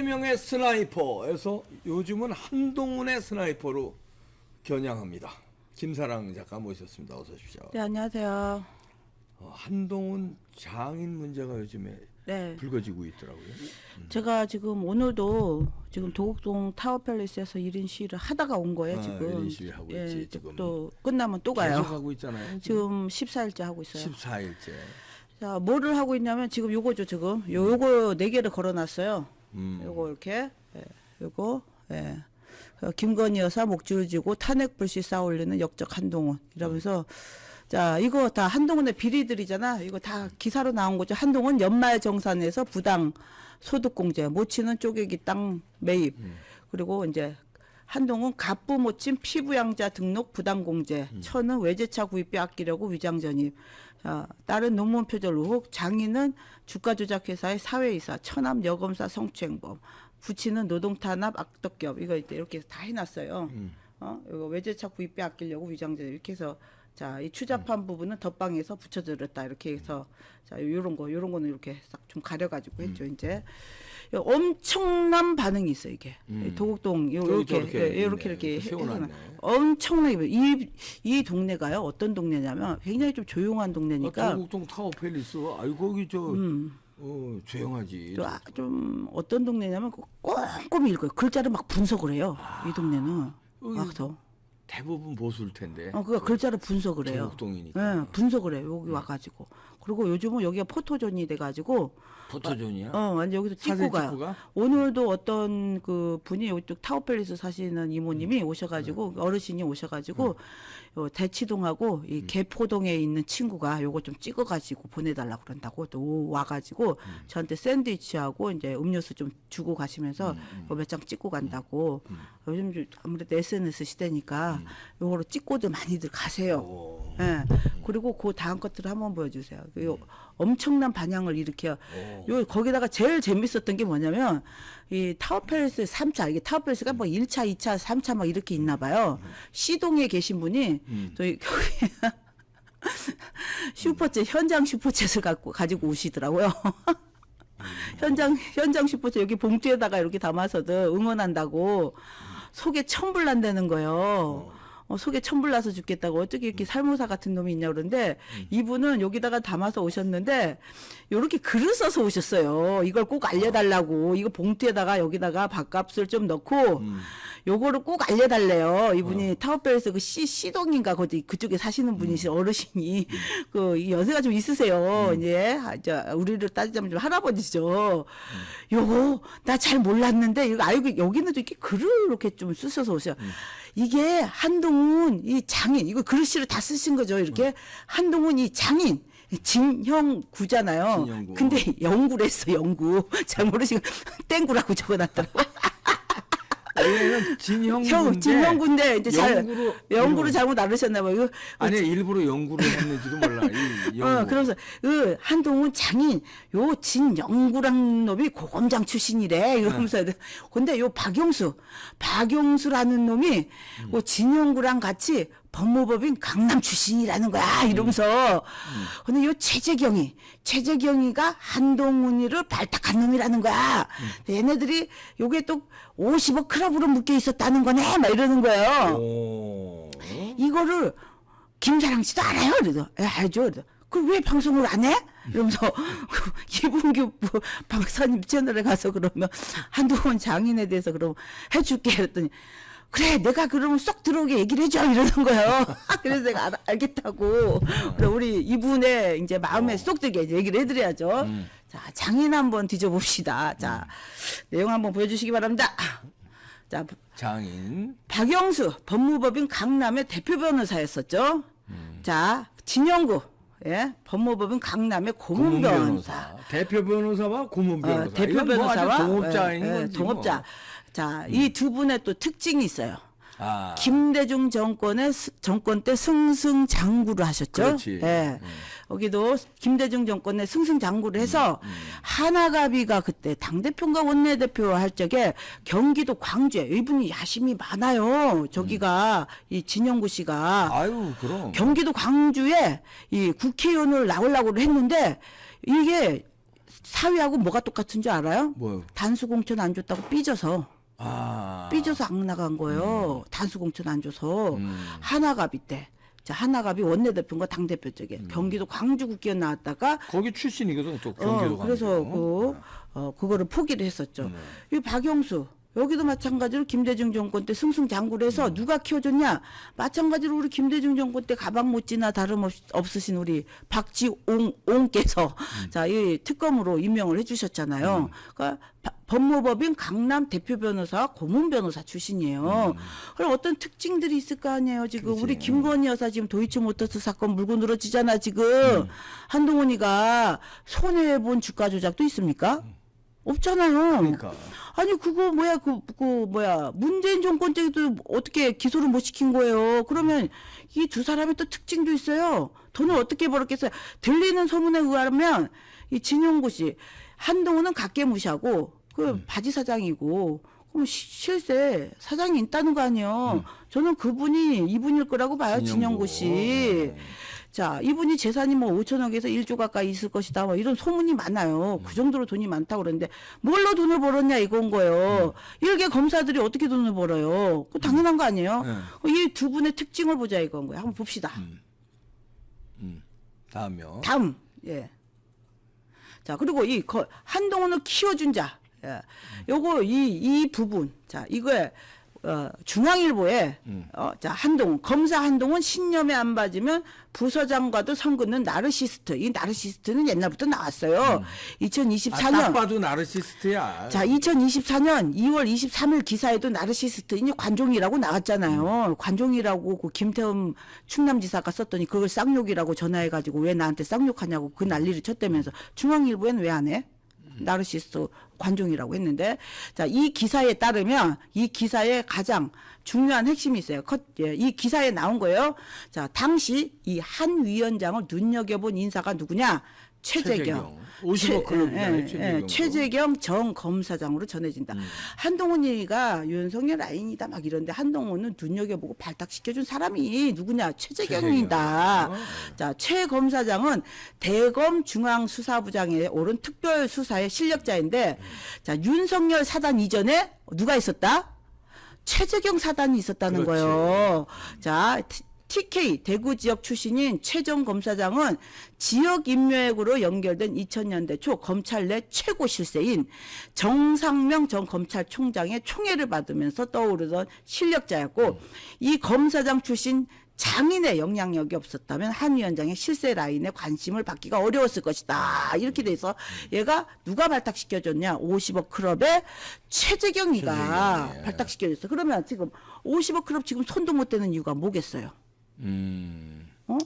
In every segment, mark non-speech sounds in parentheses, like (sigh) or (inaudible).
이재명의 스나이퍼에서 요즘은 한동훈의 스나이퍼로 겨냥합니다. 김사랑 작가 모셨습니다. 어서 오십시오. 네, 안녕하세요. 어, 한동훈 장인 문제가 요즘에 네. 불거지고 있더라고요. 제가 지금 오늘도 지금 도곡동 타워팰리스에서 1인 시위를 하다가 온 거예요, 아, 지금. 1인 시위 하고 있지, 이제 지금. 또 끝나면 또 가요. 계속 하고 있잖아요. (laughs) 지금 14일째 하고 있어요. 14일째. 자, 뭐를 하고 있냐면 지금 요거죠, 지금. 요, 요거 네 개를 걸어 놨어요. 음. 요거 이렇게. 예, 요거. 예. 어, 김건희 여사 목줄을 쥐고 탄핵 불씨 쌓아 올리는 역적 한동훈 이러면서 자 이거 다 한동훈의 비리들이잖아 이거 다 기사로 나온 거죠 한동훈 연말 정산에서 부당 소득공제 모치는 쪼개기 땅 매입 그리고 이제 한동훈 갑부 모친 피부양자 등록 부당공제. 천은 외제차 구입비 아끼려고 위장 전입. 자, 다른 논문 표절 의혹. 장인은 주가 조작 회사의 사회이사. 천암 여검사 성추행범. 부치는 노동 탄압 악덕기업. 이거 이렇게 다 해놨어요. 어 이거 외제차 구입비 아끼려고 위장 전입. 이렇게 해서 자 이 추잡한 부분은 덧방에서 붙여드렸다. 이렇게 해서 자 요런 거 요런 거는 이렇게 싹 좀 가려가지고 했죠 이제 엄청난 반응이 있어 요 이게 이 도곡동 요- 요렇게 예, 요렇게 있네. 이렇게 해- 세워놨네. 해서 엄청나게 이, 이 동네가요 어떤 동네냐면 굉장히 좀 조용한 동네니까 아, 도곡동 타워 팰리스. 아이 거기 저 어, 조용하지. 또 아, 좀 어떤 동네냐면 꼼꼼히 읽어요 글자를 막 분석을 해요 이 동네는 와서 대부분 보수일 텐데. 어, 그거 글자를 분석을 해요. 도곡동이니까. 예, 분석을 해요. 여기 와가지고. 그리고 요즘은 여기가 포토존이 돼가지고, 포토존이야. 어, 완전 여기서 찍고 사진 가요. 찍고 가? 오늘도 어떤 그 분이 이쪽 타워팰리스 사시는 이모님이 음. 오셔가지고, 네. 어르신이 오셔가지고, 요 대치동하고 음. 이 개포동에 있는 친구가 요거 좀 찍어가지고 보내달라고 그런다고 또 와가지고 음. 저한테 샌드위치하고 이제 음료수 좀 주고 음, 가시면서 몇 장 찍고 간다고. 요즘 좀 아무래도 SNS 시대니까 요거로 찍고들 많이들 가세요. 오. 예. 그리고 그 다음 것들을 한번 보여주세요. 그 요 엄청난 반향을 일으켜. 요 거기다가 제일 재밌었던 게 뭐냐면 이 타워팰리스 3차 이게 타워팰리스가 뭐 1차, 2차, 3차 막 이렇게 있나 봐요. 시동에 계신 분이 또 이- 거기 (laughs) 슈퍼챗 현장 슈퍼챗을 갖고 가지고 오시더라고요. (laughs) 현장 현장 슈퍼챗 여기 봉투에다가 이렇게 담아서도 응원한다고 속에 천불 난다는 거예요. 어, 속에 천불 나서 죽겠다고. 어떻게 이렇게 살모사 같은 놈이 있냐 그러는데 이분은 여기다가 담아서 오셨는데 요렇게 글을 써서 오셨어요. 이걸 꼭 알려달라고. 이거 봉투에다가 여기다가 밥값을 좀 넣고 요거를 꼭 알려달래요. 이분이 타워벨에서 그 시, 시동인가 거기 그쪽에 사시는 분이시 어르신이 (laughs) 그이 연세가 좀 있으세요. 이제 아, 저 우리를 따지자면 좀 할아버지죠. 요거 나 잘 몰랐는데 이거 알고 여기는 또 이렇게 글을 이렇게 좀 쓰셔서 오셔. 이게 한동훈 이 장인 이거 글씨를 다 쓰신 거죠. 이렇게 한동훈 이 장인 진형구잖아요. 진형구. 근데 (laughs) 영구를 했어 영구. (laughs) 잘 모르시고 땡구라고 적어놨더라고. 얘는 진형군데 형 진형구인데 이제 잘 영구로 영구를 잘못 나르셨나 봐요. 이거 아니 일부러 연구를 했는지도 몰라. 이 연구. 어, 그러면서 그 한동훈 장인 요 진영구란 놈이 고검장 출신이래 이러면서 네. 근데 요 박용수 박용수라는 놈이 음. 그 진영구랑 같이 법무법인 강남 출신이라는 거야 이러면서 음. 근데 요 최재경이 최재경이가 한동훈이를 발탁한 놈이라는 거야 음. 얘네들이 요게 또 50억 클럽으로 묶여 있었다는 거네 막 이러는 거예요. 오. 이거를 김사랑 씨도 알아요? 그래서 예, 알죠. 그래서 그왜 방송을 안 해? 이러면서 (laughs) 이분규 뭐 박사님 채널에 가서 그러면 한동훈 장인에 대해서 그럼 해줄게 그랬더니 그래 내가 그러면 쏙 들어오게 얘기를 해줘 이러는 거예요. (laughs) 그래서 내가 알, 알겠다고. 그래 우리 이분의 이제 마음에 쏙 들게 얘기를 해드려야죠. 자 장인 한번 뒤져봅시다. 자 내용 한번 보여주시기 바랍니다. 자 장인. 박영수 법무법인 강남의 대표 변호사였었죠. 자 진영구 예 법무법인 강남의 고문 변호사. 대표 변호사와 고문 변호사. 어, 대표 이건 뭐 아주 변호사와 동업자인 예, 예, 건지 동업자. 뭐. 자 이 두 분의 또 특징이 있어요. 아. 김대중 정권의 스- 정권 때 승승장구를 하셨죠. 그렇지. 예. 여기도 김대중 정권의 승승장구를 해서 음, 하나가비가 그때 당 대표인가 원내 대표 할 적에 경기도 광주에 이분이 야심이 많아요. 저기가 이 진영구 씨가 아유 그럼. 경기도 광주에 이 국회의원을 나오려고 했는데 이게 사위하고 뭐가 똑같은 줄 알아요? 뭐요? 단수공천 안 줬다고 삐져서 아. 삐져서 악 나간 거예요. 단수공천 안 줘서 음. 하나갑이 때. 자 하나갑이 원내대표인가 당대표 쪽에 음. 경기도 광주국기에 나왔다가 거기 출신이거든 또 어, 경기도 그래서 광주. 그 어, 그거를 포기를 했었죠. 음. 이 박영수 여기도 마찬가지로 김대중 정권 때 승승장구를 해서 음. 누가 키워줬냐? 마찬가지로 우리 김대중 정권 때 가방 못지나 다름없으신 우리 박지옹옹께서 음. 자이 특검으로 임명을 해주셨잖아요. 그러니까 바- 법무법인 강남 대표 변호사 고문 변호사 출신이에요. 그럼 어떤 특징들이 있을 거 아니에요. 지금 우리 김건희 여사 지금 도이치모터스 사건 물고 늘어지잖아 지금 한동훈이가 손해 본 주가 조작도 있습니까? 없잖아요. 그러니까. 아니 그거 뭐야 그, 그 뭐야 문재인 정권 때도 어떻게 기소를 못 시킨 거예요. 그러면 이 두 사람의 또 특징도 있어요. 돈을 어떻게 벌었겠어요. 들리는 소문에 의하면 이 진용구 씨 한동훈은 각계 무시하고 그 바지 사장이고 그럼 시- 실세 사장이 있다는 거 아니에요. 저는 그분이 이분일 거라고 봐요. 진영구. 진영구 씨. 자, 이분이 재산이 뭐 5천억에서 1조 가까이 있을 것이다. 뭐 이런 소문이 많아요. 그 정도로 돈이 많다고 그러는데 뭘로 돈을 벌었냐 이건 거예요. 일개 검사들이 어떻게 돈을 벌어요? 그 당연한 거 아니에요? 네. 이두 분의 특징을 보자 이건 거예요. 한번 봅시다. 다음요. 다음. 예. 자, 그리고 이 거- 한동훈을 키워준 자. 예. 요거 이, 이 부분. 자, 이거에 어, 중앙일보에 어, 자, 한동훈 검사 한동훈 신념에 안 맞으면 부서장과도 선긋는 나르시스트. 이 나르시스트는 옛날부터 나왔어요. 아, 2024년 딱 봐도 나르시스트야. 자, 2024년 2월 23일 기사에도 나르시스트인이 관종이라고 나왔잖아요. 관종이라고 그 김태흠 충남지사가 썼더니 그걸 쌍욕이라고 전화해가지고 왜 나한테 쌍욕하냐고 그 난리를 쳤다면서 중앙일보에는 왜안 해? 나르시스트 관종이라고 했는데 자 이 기사에 따르면 이 기사에 가장 중요한 핵심이 있어요. 컷, 예, 이 기사에 나온 거예요. 자 당시 이 한 위원장을 눈여겨본 인사가 누구냐? 최재경. 50억 클럽이잖아요, 예, 예, 최재경도. 최재경 전 검사장으로 전해진다. 음. 한동훈이가 윤석열 라인이다 막 이런데 한동훈은 눈여겨보고 발탁시켜준 사람이 누구냐? 최재경이다. 최재경. 자, 최 검사장은 대검 중앙수사부장에 오른 특별수사의 실력자인데, 자, 윤석열 사단 이전에 누가 있었다? 최재경 사단이 있었다는 그렇지. 거예요. 자, TK 대구 지역 출신인 최정 검사장은 지역 인맥으로 연결된 2000년대 초 검찰 내 최고 실세인 정상명 전 검찰총장의 총애를 받으면서 떠오르던 실력자였고 이 검사장 출신 장인의 영향력이 없었다면 한 위원장의 실세 라인에 관심을 받기가 어려웠을 것이다. 이렇게 돼서 얘가 누가 발탁시켜줬냐? 50억 클럽의 최재경이가 최재경이, 예. 발탁시켜줬어. 그러면 지금 50억 클럽 지금 손도 못 대는 이유가 뭐겠어요? 음. 어?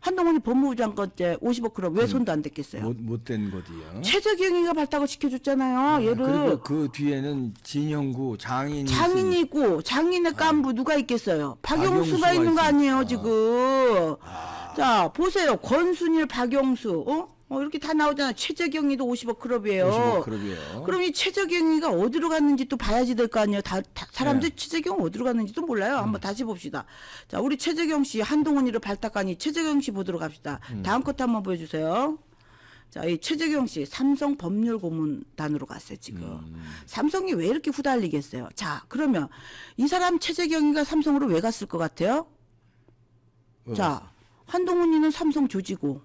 한동훈이 법무부 장관 때 50억 클럽 왜 손도 안 댔겠어요? 못 못된 거지요. 최재경이가 발탁을 시켜줬잖아요. 얘를 그리고 그 뒤에는 진영구 장인이 장인이 있고 장인의 깐부 누가 있겠어요? 박영수가 박영수가 있는 거 아니에요 있으니까. 지금. 자 보세요 권순일, 박영수, 어? 어 이렇게 다 나오잖아. 최재경이도 50억 클럽이에요. 50억 클럽이에요. 그럼 이 최재경이가 어디로 갔는지 또 봐야지 될 거 아니에요. 다, 다 사람들 이 최재경 어디로 갔는지도 몰라요. 한번 다시 봅시다. 자, 우리 최재경 씨 한동훈이를 발탁하니 최재경 씨 보도록 합시다. 다음 컷 한번 보여주세요. 자, 이 최재경 씨 삼성 법률 고문단으로 갔어요 지금. 삼성이 왜 이렇게 후달리겠어요? 자, 그러면 이 사람 최재경이가 삼성으로 왜 갔을 것 같아요? 왜 자, 한동훈이는 삼성 조지고,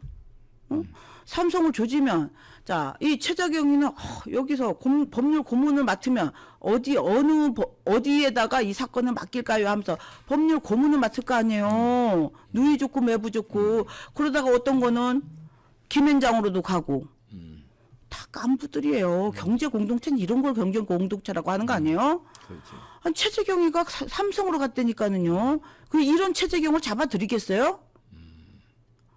어? 삼성을 조지면, 자, 이 최재경이는 어, 여기서 고- 법률 고문을 맡으면 어디 어느 법- 어디에다가 이 사건을 맡길까요? 하면서 법률 고문을 맡을 거 아니에요. 누이 좋고 매부 좋고 그러다가 어떤 거는 김현장으로도 가고. 다 깐부들이에요. 경제 공동체는 이런 걸 경제 공동체라고 하는 거 아니에요? 그렇지. 아니, 최재경이가 사- 삼성으로 갔다니까는요. 그 이런 최재경을 잡아드리겠어요?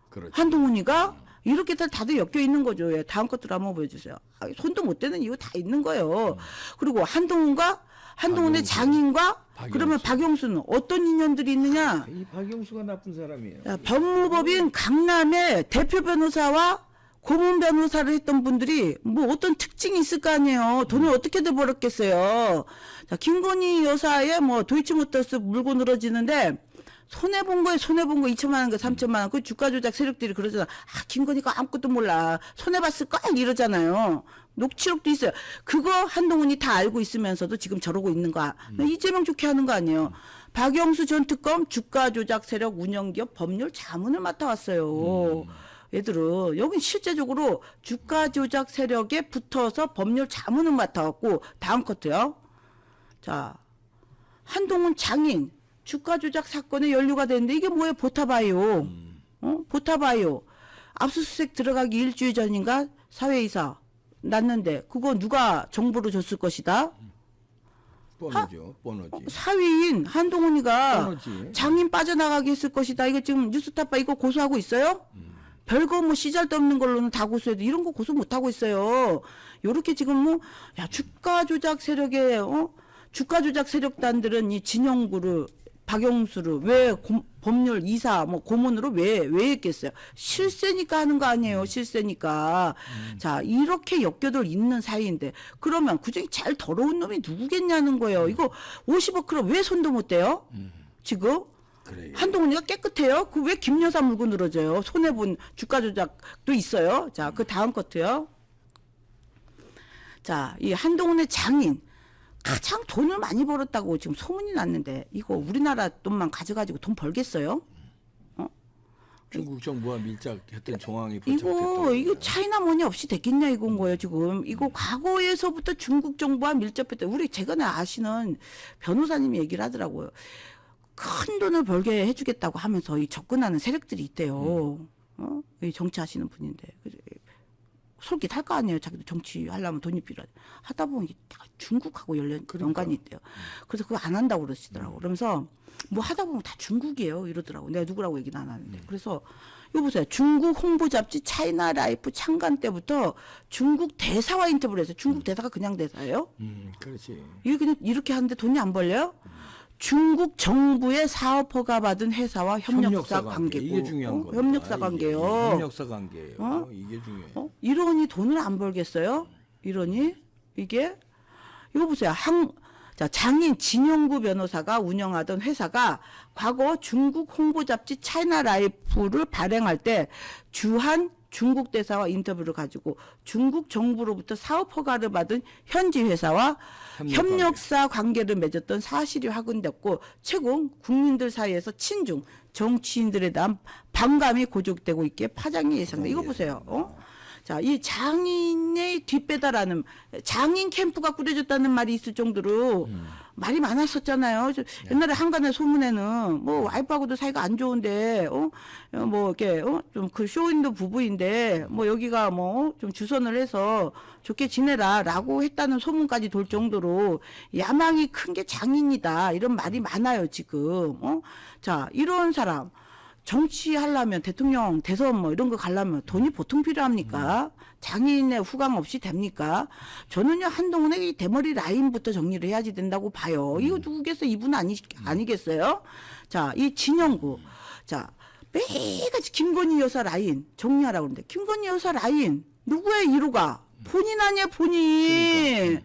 그렇지. 한동훈이가 이렇게 다 다들 엮여 있는 거죠. 예, 다음 것들 한번 보여주세요. 아, 손도 못 대는 이유 다 있는 거예요. 그리고 한동훈과 한동훈의 박영수. 장인과 박영수. 그러면 박영수는 어떤 인연들이 있느냐? 이 박영수가 나쁜 사람이에요. 자, 법무법인 강남의 대표 변호사와 고문 변호사를 했던 분들이 뭐 어떤 특징이 있을 거 아니에요. 돈을 어떻게든 벌었겠어요. 자, 김건희 여사의 뭐 도이치모터스 물고 늘어지는데 손해 본 거에 손해 본 거 2천만 원, 그 3천만 원. 그 주가 조작 세력들이 그러잖아. 아, 김건희가 아무것도 몰라. 손해 봤을 거야 이러잖아요. 녹취록도 있어요. 그거 한동훈이 다 알고 있으면서도 지금 저러고 있는 거야. 이재명 좋게 하는 거 아니에요. 박영수 전 특검 주가 조작 세력 운영기업 법률 자문을 맡아왔어요. 얘들은 여기 실제적으로 주가 조작 세력에 붙어서 법률 자문을 맡아왔고 다음 커트요. 자 한동훈 장인 주가 조작 사건에 연루가 됐는데 이게 뭐예요? 보타바이오. 어? 보타바이오. 압수수색 들어가기 일주일 전인가 사회이사 났는데 그거 누가 정보를 줬을 것이다. 뻔하죠. 뻔하지. 사위인 한동훈이가 뻔하지. 장인 빠져나가게 했을 것이다. 이거 지금 뉴스타파 이거 고소하고 있어요? 별거 뭐 시잘도 없는 걸로는 다 고소해도 이런 거 고소 못 하고 있어요. 요렇게 지금 뭐 야 주가 조작 세력의 어 주가 조작 세력단들은 이 진영구를 박영수를 왜 고- 법률 이사 뭐 고문으로 왜왜 했겠어요? 실세니까 하는 거 아니에요. 실세니까. 자 이렇게 엮여들 있는 사이인데 그러면 그중에 제일 더러운 놈이 누구겠냐는 거예요. 이거 50억 그럼 왜 손도 못 대요? 지금 그래. 한동훈이가 깨끗해요. 그 왜 김여사 물고 늘어져요? 손해 본 주가 조작도 있어요. 자, 그 다음 것도요. 자, 이 한동훈의 장인 가장 돈을 많이 벌었다고 지금 소문이 났는데 이거 우리나라 돈만 가져가지고 돈 벌겠어요? 중국 정부와 밀착했던 정황이 이거. 이거 차이나 뭐니 없이 됐겠냐 이건 거예요 지금. 이거 과거에서부터 중국 정부와 밀접했다 우리 최근에 아시는 변호사님이 얘기를 하더라고요. 큰 돈을 벌게 해주겠다고 하면서 이 접근하는 세력들이 있대요. 어? 이 정치하시는 분인데 솔깃할 거 아니에요. 자기도 정치 하려면 돈이 필요하다 하다 보면 이게 다 중국하고 연련 연관이 있대요. 그래서 그거 안 한다고 그러시더라고. 그러면서 뭐 하다 보면 다 중국이에요. 이러더라고. 내가 누구라고 얘기는 안 하는데. 그래서 이거 보세요. 중국 홍보 잡지 차이나 라이프 창간 때부터 중국 대사와 인터뷰를 했어요 중국 대사가 그냥 대사예요? 음, 그렇지. 이게 그냥 이렇게 하는데 돈이 안 벌려요 중국 정부의 사업 허가 받은 회사와 협력사 관계고 이게 중요한 어? 거예요. 협력사 관계요 협력사 관계예요. 어? 이게 중요해. 어? 이러니 돈을 안 벌겠어요? 이러니 이게 이거 보세요. 한, 자 장인 진영구 변호사가 운영하던 회사가 과거 중국 홍보 잡지 차이나 라이프를 발행할 때 주한 중국 대사와 인터뷰를 가지고 중국 정부로부터 사업 허가를 받은 현지 회사와 협력 협력사 관계를 맺었던 사실이 확인됐고 최근 국민들 사이에서 친중 정치인들에 대한 반감이 고조되고 있기에 파장이 예상돼. 이거 보세요. 어? 자, 이 장인의 뒷배다라는 장인 캠프가 꾸려졌다는 말이 있을 정도로 말이 많았었잖아요. 저 옛날에 한간의 소문에는 뭐 와이프하고도 사이가 안 좋은데 어? 어, 뭐 이렇게 어? 좀그 쇼윈도 부부인데 뭐 여기가 뭐 좀 주선을 해서 좋게 지내라라고 했다는 소문까지 돌 정도로 야망이 큰 게 장인이다 이런 말이 많아요 지금. 어? 자 이런 사람. 정치하려면 대통령 대선 뭐 이런 거 가려면 돈이 보통 필요합니까? 장인의 후광 없이 됩니까? 저는요 한동훈의 이 대머리 라인부터 정리를 해야지 된다고 봐요. 이거 누구겠어? 이분 아니 아니겠어요? 자, 이 진영구. 자, 매일같이 김건희 여사 라인 정리하라고 그러는데 김건희 여사 라인 누구의 1호가? 본인 아니야 본인. 그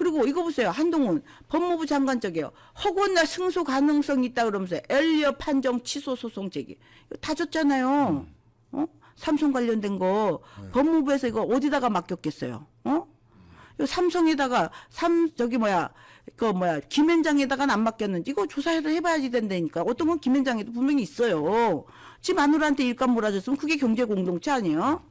리고 이거 보세요 한동훈 법무부 장관 쪽이요 허구나 승소 가능성 있다 그러면서 엘리어 판정 취소 소송 제기 이거 다 줬잖아요. 어? 삼성 관련된 거 법무부에서 이거 어디다가 맡겼겠어요? 어? 이거 삼성에다가 삼 저기 뭐야 그 뭐야 김현장에다가는 안 맡겼는지 이거 조사해서 해봐야지 된다니까 어떤 건 김현장에도 분명히 있어요. 지 마누라한테 일감 몰아줬으면 그게 경제 공동체 아니에요?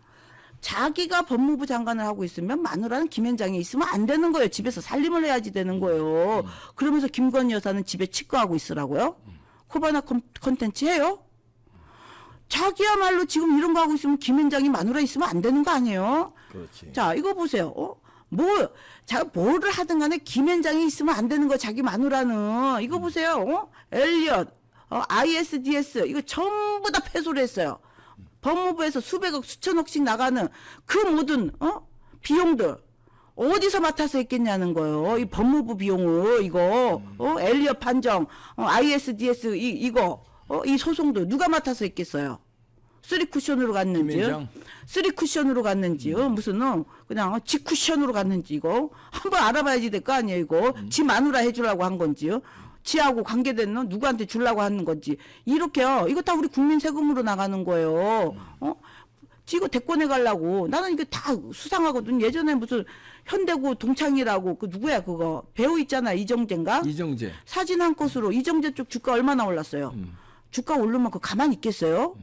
자기가 법무부 장관을 하고 있으면 마누라는 김현장에 있으면 안 되는 거예요. 집에서 살림을 해야지 되는 거예요. 그러면서 김건희 여사는 집에 치과하고 있으라고요? 코바나 컨- 컨텐츠 해요? 자기야말로 지금 이런 거 하고 있으면 김현장이 마누라 있으면 안 되는 거 아니에요? 그렇지. 자, 이거 보세요. 어? 뭐, 자, 뭐를 하든 간에 김현장이 있으면 안 되는 거, 자기 마누라는. 이거 보세요. 어? 엘리엇, 어, ISDS, 이거 전부 다 패소를 했어요. 법무부에서 수백억, 수천억씩 나가는 그 모든, 어? 비용들. 어디서 맡아서 했겠냐는 거예요. 이 법무부 비용을, 이거, 어? 엘리엇 판정, 어, ISDS, 이, 이거, 어? 이 소송도 누가 맡아서 했겠어요? 쓰리 쿠션으로 갔는지. 김현장? 쓰리 쿠션으로 갔는지, 어, 무슨, 어, 그냥, 어, 지 쿠션으로 갔는지, 이거. 한번 알아봐야지 될 거 아니에요, 이거. 지 마누라 해주려고 한 건지, 어. 지하고 관계된 놈 누구한테 주려고 하는 건지 이렇게요. 이거 다 우리 국민 세금으로 나가는 거예요. 어? 지고 대권에 가려고 나는 이게 다 수상하거든. 예전에 무슨 현대구 동창이라고 그 누구야 그거 배우 있잖아 이정재인가? 이정재. 사진 한 컷으로 이정재 쪽 주가 얼마나 올랐어요? 주가 오르면 그 가만히 있겠어요?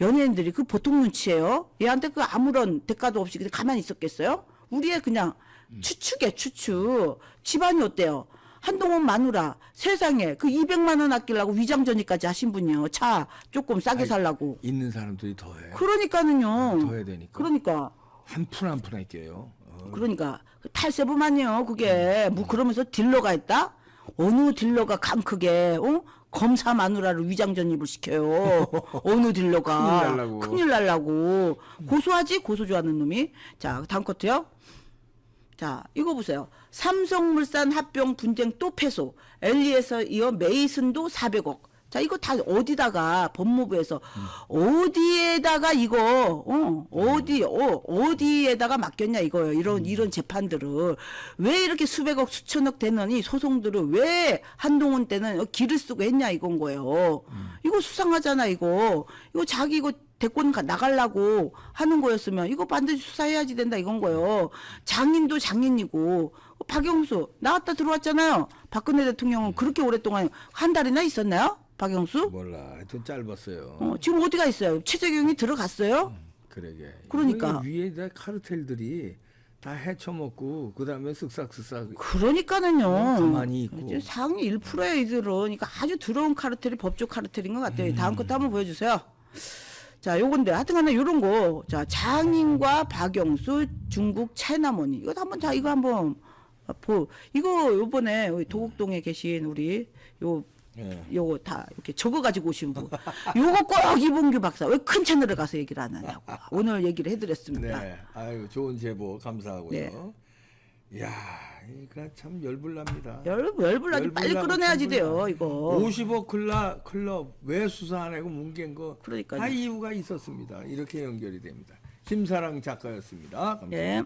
연예인들이 그 보통 눈치예요. 얘한테 그 아무런 대가도 없이 그냥 가만히 있었겠어요? 우리의 그냥 추측에 추측. 집안이 어때요? 한동훈 마누라 세상에 그 200만 원 아끼려고 위장 전입까지 하신 분이요. 차 조금 싸게 아이, 살라고. 있는 사람들이 더해. 그러니까는요. 더 해야 되니까. 그러니까 한 푼 한 푼 할게요. 어. 그러니까 탈세범아니요 그게 뭐 그러면서 딜러가 했다 어느 딜러가 감 크게 어 검사 마누라를 위장 전입을 시켜요 (laughs) 어느 딜러가 큰일 날라고. 큰일 날라고 고소하지 고소 좋아하는 놈이 자 다음 커트요 자 이거 보세요. 삼성물산 합병 분쟁 또 패소. 엘리에서 이어 메이슨도 400억. 자 이거 다 어디다가 법무부에서 어디에다가 이거 어 어디 어 어디에다가 맡겼냐 이거예요. 이런 이런 재판들을. 왜 이렇게 수백억 수천억 되는 이 소송들을 왜 한동훈 때는 길을 쓰고 했냐 이건 거예요. 이거 수상하잖아 이거. 이거 자기 이거 대권 가- 나가려고 하는 거였으면 이거 반드시 수사해야지 된다 이건 거예요. 장인도 장인이고 박영수 나왔다 들어왔잖아요. 박근혜 대통령은 그렇게 오랫동안 한 달이나 있었나요? 박영수? 몰라. 하여튼 짧았어요. 어, 지금 어디 가 있어요? 최재경이 들어갔어요? 그러게. 그러니까. 위에다 카르텔들이 다 헤쳐먹고 그다음에 쓱싹쓱싹 그러니까는요. 가만히 있고. 상위 1%의 이들은 그러니까 아주 더러운 카르텔이 법조 카르텔인 것 같아요. 다음 것도 한번 보여주세요. 자, 요건데 하여튼 간에 요런 거. 자, 장인과 박영수 중국 차이나머니. 이거 한번 자 이거 한번 보. 이거 요번에 우리 도곡동에 계신 우리 요 예. 요거 다 이렇게 적어 가지고 오신 분. 요거 꼭 이봉규 박사 왜 큰 채널에 가서 얘기를 안 하냐고. 오늘 얘기를 해 드렸습니다. 네. 아유 좋은 제보 감사하고요. 네. 야, 이거 참 열불납니다. 열 열불나지 빨리 열불나고 끌어내야지 돼요. 이거. 50억 클럽 클럽 왜 수사 안 하고 뭉갠 거? 그러니까요. 다 이유가 있었습니다. 이렇게 연결이 됩니다. 심사랑 작가였습니다. 감사합니다. 예.